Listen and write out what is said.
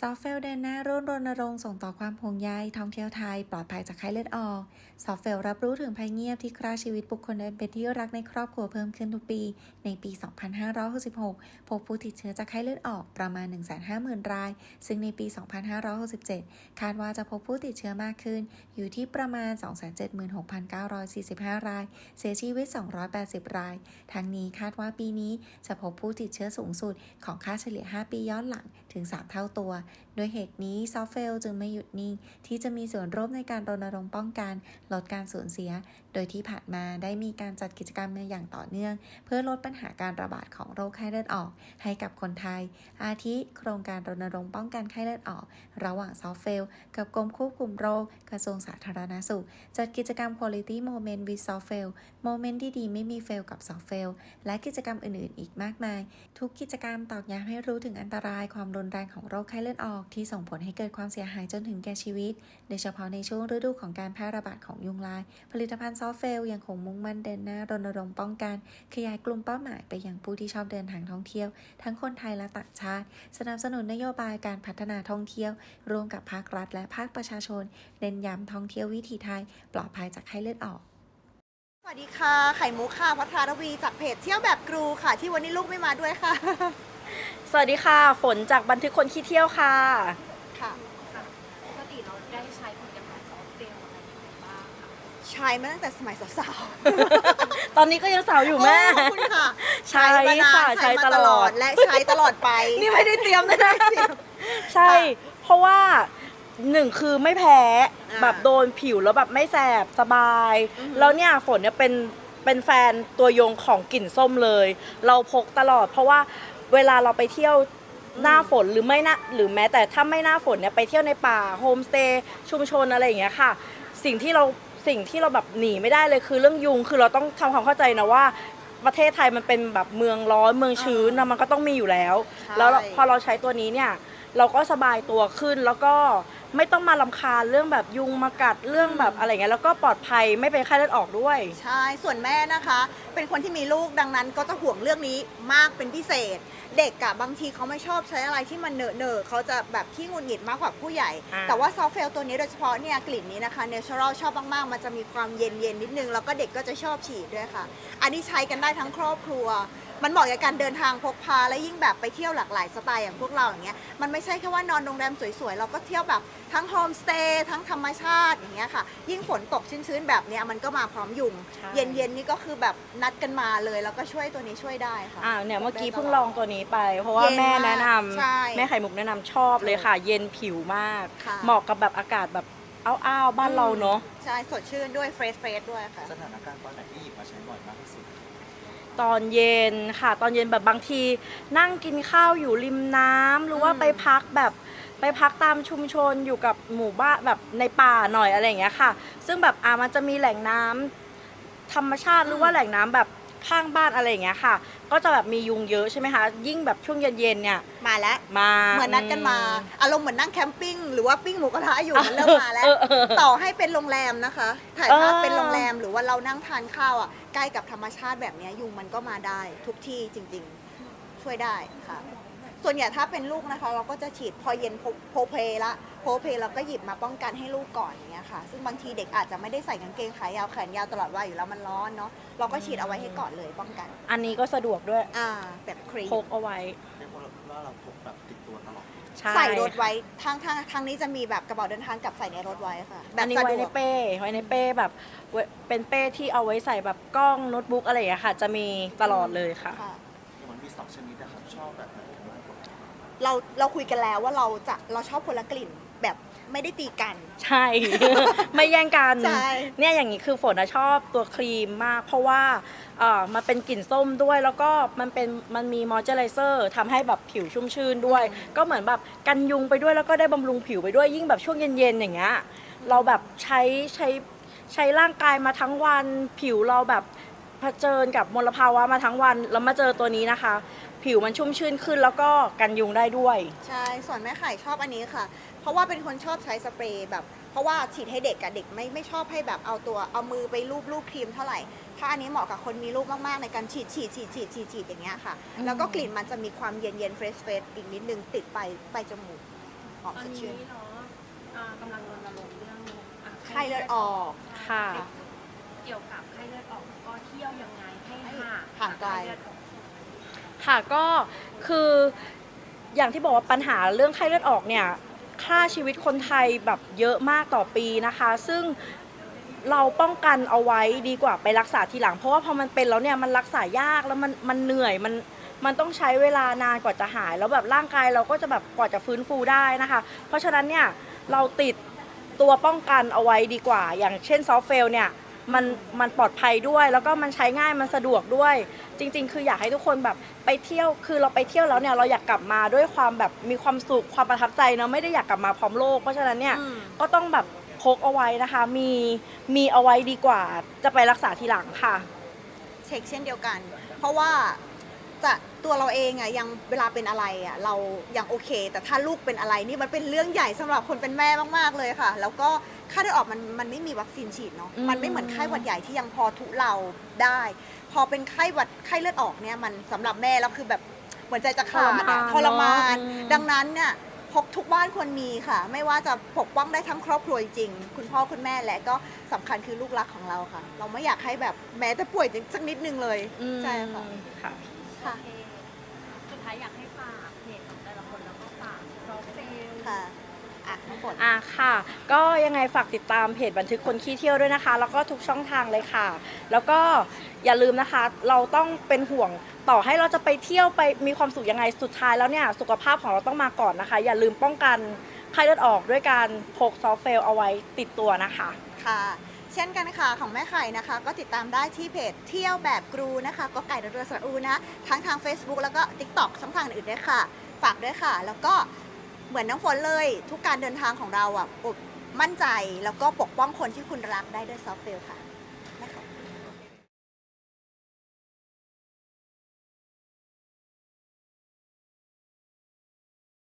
ซอฟเฟลเดนหน้าร่วมรณรงค์ส่งต่อความห่วงใยท่องเที่ยวไทย ปลอดภัยจากไข้เลือดออก ซอฟเฟลรับรู้ถึงภัยเงียบที่ฆ่าชีวิตบุคคลเป็นที่รักในครอบครัวเพิ่มขึ้นทุกปี ในปี 2566 พบผู้ติดเชื้อจากไข้เลือดออกประมาณ 150,000 ราย ซึ่งในปี 2567 คาดว่าจะพบผู้ติดเชื้อมากขึ้น อยู่ที่ประมาณ 276,945 ราย เสียชีวิต 280 ราย ทั้งนี้คาดว่าปีนี้จะพบผู้ติดเชื้อสูงสุดของค่าเฉลี่ย 5 ปีย้อนหลังถึง 3 เท่าตัวโดยเหตุนี้ซอฟเฟลจึงไม่หยุดนิ่ง ที่จะมีส่วนร่วมในการรณรงค์ป้องกัน ลดการสูญเสีย โดยที่ผ่านมาได้มีการจัดกิจกรรมมาอย่างต่อเนื่อง เพื่อลดปัญหาการระบาดของโรคไข้เลือดออก ให้กับคนไทย อาทิโครงการรณรงค์ป้องกันไข้เลือดออก ระหว่างซอฟเฟลกับกรมควบคุมโรคกระทรวงสาธารณสุข จัดกิจกรรม Quality Moment with s o f t f a i l โมเมนต์ดีไม่มีเฟลกับ s o f t f a i l และกิจกรรมอื่นๆ อีกมากมาย ทุกกิจกรรมตอกย้ำให้รู้ถึงอันตรายความรุนแรงของโรคไข้เลือดออกที่ส่งผลให้เกิดความเสียหายจนถึงแก่ชีวิต โดยเฉพาะในช่วงฤดูของการแพร่ระบาดของยุงลาย ผลิตภัณฑ์ซอฟเฟลยังคงมุ่งมั่นเดินหน้ารณรงค์ป้องกัน ขยายกลุ่มเป้าหมายไปยังผู้ที่ชอบเดินทางท่องเที่ยว ทั้งคนไทยและต่างชาติ สนับสนุนนโยบายการพัฒนาท่องเที่ยว ร่วมกับภาครัฐและภาคประชาชนเน้นย้ำท่องเที่ยววิถีไทย ปลอดภัยจากไข้เลือดออกสวัสดีค่ะ ไข่มุกค่ะ พัทรารวี จากเพจเที่ยวแบบกรูค่ะ ที่วันนี้ลูกไม่มาด้วยค่ะ สวัสดีค่ะ ฝนจากบันทึกคนขี้เที่ยวค่ะ ค่ะ ปกติเราได้ใช้ผลิตภัณฑ์ซอฟต์เฟลอะไรยังไงบ้างคะใช้มาตั้งแต่สมัยสาวตอนนี้ก็ยังสาวๆอยู่แม่โขอบคุณค่ะใช้มานานค่ะใช้มาตลอด และใช้ตลอดไป นี่ไม่ได้เตรียมเลยนะ ใช่ค่ะเพราะว่าหนึ่งคือไม่แพ้อ่าแบบโดนผิวแล้วแบบไม่แสบสบาย อือหือ แล้วเนี่ยฝนเนี่ยเป็นเป็นแฟนตัวยงของกลิ่นส้มเลย เราพกตลอด เพราะว่า เวลาเราไปเที่ยวหน้าฝนหรือไม่หน้าหรือแม้แต่ถ้าไม่หน้าฝนเนี่ยไปเที่ยวในป่าโฮมสเตย์ชุมชนอะไรอย่างเงี้ยค่ะ สิ่งที่เราสิ่งที่เราแบบหนีไม่ได้เลยคือเรื่องยุงคือเราต้องทำความเข้าใจนะว่า ประเทศไทยมันเป็นแบบเมืองร้อนเมืองชื้นนะมันก็ต้องมีอยู่แล้วใช่แล้วพอเราใช้ตัวนี้เนี่ย เราก็สบายตัวขึ้นแล้วก็ ไม่ต้องมาลำคาญเรื่องแบบยุงมากัดเรื่องแบบอะไรเงี้ยแล้วก็ปลอดภัยไม่เป็นไข้เลือดออกด้วย ใช่ ส่วนแม่นะคะ เป็นคนที่มีลูกดังนั้นก็จะห่วงเรื่องนี้มากเป็นพิเศษ เด็กอะบางทีเขาไม่ชอบใช้อะไรที่มันเหนอะเนอะเขาจะแบบขี้หงุดหงิดมากกว่าผู้ใหญ่ อ่า แต่ว่าซอฟเฟลตัวนี้โดยเฉพาะเนี่ยกลิ่นนี้นะคะเนเชอรัลชอบมากๆ มันจะมีความเย็นเย็นๆนิดนึง แล้วก็เด็กก็จะชอบฉีดด้วยค่ะ อันนี้ใช้กันได้ทั้งครอบครัว มันเหมาะกับการเดินทางพกพาและยิ่งแบบไปเที่ยวหลากหลายสไตล์อย่างพวกเราอย่างเงี้ย มันไม่ใช่แค่ว่านอนโรงแรมสวยๆ เราก็เที่ยวแบบทั้งโฮมสเตย์ทั้งธรรมชาติอย่างเงี้ยค่ะ ยิ่งฝนตกชื้นๆแบบเนี้ยมันก็มาพร้อมยุง ใช่ เย็นๆนี่ก็คือแบบนัดกันมาเลย แล้วก็ช่วยตัวนี้ช่วยได้ค่ะ อ่าเนี่ยเมื่อกี้เพิ่งลองตัวนี้ไป เพราะว่าเย็นแม่มากแนะนำใช่แม่ไข่มุกแนะนำชอบเลยค่ะ เย็นผิวมาก ค่ะ เหมาะกับแบบอากาศแบบอ้าวๆบ้านเราเนาะใช่สดชื่นด้วยเฟรชเฟรชด้วยค่ะ สถานการณ์ตอนไหนที่หยิบมาใช้บ่อยมากที่สุด ตอนเย็นค่ะ ตอนเย็นแบบบางที นั่งกินข้าวอยู่ริมน้ำหรือว่าอืม ไปพักแบบ ไปพักตามชุมชนอยู่กับหมู่บ้านแบบในป่าหน่อยอะไรอย่างเงี้ยค่ะ ซึ่งแบบอ่ามันจะมีแหล่งน้ำธรรมชาติหรือว่าแหล่งน้ำแบบข้างบ้านอะไรอย่างเงี้ยค่ะ ก็จะแบบมียุงเยอะใช่ไหมคะ ยิ่งแบบช่วงเย็นๆเนี่ย มาแล้วมาเหมือนนัดกันมา อารมณ์เหมือนนั่งแคมปิ้งหรือว่าปิ้งหมูกระทะอยู่มันเริ่มมาแล้วเออเออเออต่อให้เป็นโรงแรมนะคะ ถ่ายภาพเออเป็นโรงแรมหรือว่าเรานั่งทานข้าวอะใกล้กับธรรมชาติแบบเนี้ยยุงมันก็มาได้ทุกที่จริง ๆ ช่วยได้ค่ะ ส่วนใหญ่ถ้าเป็นลูกนะคะ เราก็จะฉีดพอเย็นโพโพเพลละโพเพลเราก็หยิบมาป้องกันให้ลูกก่อนอย่างเงี้ยค่ะ ซึ่งบางทีเด็กอาจจะไม่ได้ใส่กางเกงขายาวแขนยาวตลอดวันอยู่แล้วมันร้อนเนาะเราก็ฉีดเอาไว้ให้ก่อนเลยป้องกัน อันนี้ก็สะดวกด้วยอ่าแบบครีมพกเอาไว้เรียกว่าว่าเราพกแบบติดตัวตลอดใช่ใส่รถไว้ทางทางทางนี้จะมีแบบกระเป๋าเดินทางกับใส่ในรถไว้ค่ะ แบอับนนี้สะไว้ดในวกเป้ไว้ในเป้แบบเว้ยเป็นเป้ที่เอาไว้ใส่แบบกล้องโน้ตบุ๊กอะไรอย่างเงี้ยค่ะ จะมีตลอดเลยค่ะค่ะอย่างมันมีสองชนิด เราเราคุยกันแล้วว่าเราจะเราชอบคนละกลิ่นแบบไม่ได้ตีกัน ใช่ ไม่แย่งกัน ใช่เนี่ยอย่างนี้คือฝนอะชอบตัวครีมมาก เพราะว่าเอ่อมันเป็นกลิ่นส้มด้วย แล้วก็มันเป็นมันมีมอยเจอไรเซอร์ทำให้แบบผิวชุ่มชื่นด้วย ก็เหมือนแบบกันยุงไปด้วยแล้วก็ได้บำรุงผิวไปด้วยยิ่งแบบช่วงเย็นๆอย่างเงี้ยเราแบบใช้ใช้ใช้ร่างกายมาทั้งวัน ผิวเราแบบเผชิญกับมลภาวะมาทั้งวันแล้วมาเจอตัวนี้นะคะ ผิวมันชุ่มชื่นขึ้น แล้วก็กันยุงได้ด้วย ใช่ ส่วนแม่ไข่ชอบอันนี้ค่ะ เพราะว่าเป็นคนชอบใช้สเปรย์แบบ เพราะว่าฉีดให้เด็กอะเด็กไม่ไม่ชอบให้แบบเอาตัวเอามือไปลูบลูบครีมเท่าไหร่ ถ้าอันนี้เหมาะกับคนมีลูกมากๆในการฉีดฉีดฉีดฉีดฉีดฉีดอย่างเงี้ยค่ะ แล้วก็กลิ่นมันจะมีความเย็นเย็นเฟรชเฟรชอีกนิดนึงติดไปไปจมูกอมตอนสดนี้ชื่นเนาะอ่ากำลังรณรงค์เรื่องอะไข้เลือดออก ค่ะ เกี่ยวกับไข้เลือดออกก็เที่ยวยังไงให้ห่างห่างไกลเลือดออก ค่ะก็คืออย่างที่บอกว่าปัญหาเรื่องไข้เลือดออกเนี่ยค่าชีวิตคนไทยแบบเยอะมากต่อปีนะคะ ซึ่งเราป้องกันเอาไว้ดีกว่าไปรักษาทีหลัง เพราะว่าพอมันเป็นแล้วเนี่ยมันรักษายากแล้วมันมันเหนื่อยมันมันต้องใช้เวลานานกว่าจะหาย แล้วแบบร่างกายเราก็จะแบบกว่าจะฟื้นฟูได้นะคะ เพราะฉะนั้นเนี่ยเราติดตัวป้องกันเอาไว้ดีกว่า อย่างเช่นซอฟเฟลเนี่ย มันมันปลอดภัยด้วย แล้วก็มันใช้ง่ายมันสะดวกด้วย จริง ๆ คืออยากให้ทุกคนแบบไปเที่ยวคือเราไปเที่ยวแล้วเนี่ยเราอยากกลับมาด้วยความแบบมีความสุขความประทับใจเนอะไม่ได้อยากกลับมาพร้อมโลกเพราะฉะนั้นเนี่ยอืมก็ต้องแบบพกเอาไว้นะคะ มีมีเอาไว้ดีกว่า จะไปรักษาทีหลังค่ะ เช็คเช่นเดียวกัน เพราะว่า จะตัวเราเองอะยังเวลาเป็นอะไรอะเรายังโอเค แต่ถ้าลูกเป็นอะไรนี่มันเป็นเรื่องใหญ่สำหรับคนเป็นแม่มากๆเลยค่ะ แล้วก็ค่าเลือดออกมันมันไม่มีวัคซีนฉีดเนาะอืม มันไม่เหมือนไข้หวัดใหญ่ที่ยังพอทุเราได้ พอเป็นไข้หวัดไข้เลือดออกเนี่ยมันสำหรับแม่แล้วคือแบบเหมือนใจจะขาดอะทรมานอืม ดังนั้นเนี่ยพกทุกบ้านควรมีค่ะ ไม่ว่าจะปกป้องได้ทั้งครอบครัวจริงๆคุณพ่อคุณแม่และก็สำคัญคือลูกรักของเราค่ะ เราไม่อยากให้แบบแม้แต่ป่วยสักนิดนึงเลยอืมใช่ค่ะ ค่ะ ค่ะโอเคสุดท้ายอยากให้ฝากเพจของแต่ละคนแล้วก็ฝากซอฟต์เฟลค่ะอะน้องฝนอะค่ะ ก็ยังไงฝากติดตามเพจบันทึกคนขี้เที่ยวด้วยนะคะ แล้วก็ทุกช่องทางเลยค่ะ แล้วก็อย่าลืมนะคะ เราต้องเป็นห่วงต่อให้เราจะไปเที่ยวไปมีความสุขยังไงสุดท้ายแล้วเนี่ยสุขภาพของเราต้องมาก่อนนะคะ อย่าลืมป้องกันไข้เลือดออกด้วยการพกซอฟต์เฟลเอาไว้ติดตัวนะคะ ค่ะ เช่นกันค่ะของแม่ไข่นะคะ ก็ติดตามได้ที่เพจเที่ยวแบบกรูนะคะก็ไก่ดอเรือสระอูนะทั้งทาง Facebook แล้วก็ TikTok ช่องทางอื่นด้วยค่ะ ฝากด้วยค่ะ แล้วก็เหมือนน้องฝนเลย ทุกการเดินทางของเราอะมั่นใจแล้วก็ปกป้องคนที่คุณรักได้ด้วยซอฟต์เวลค่ะ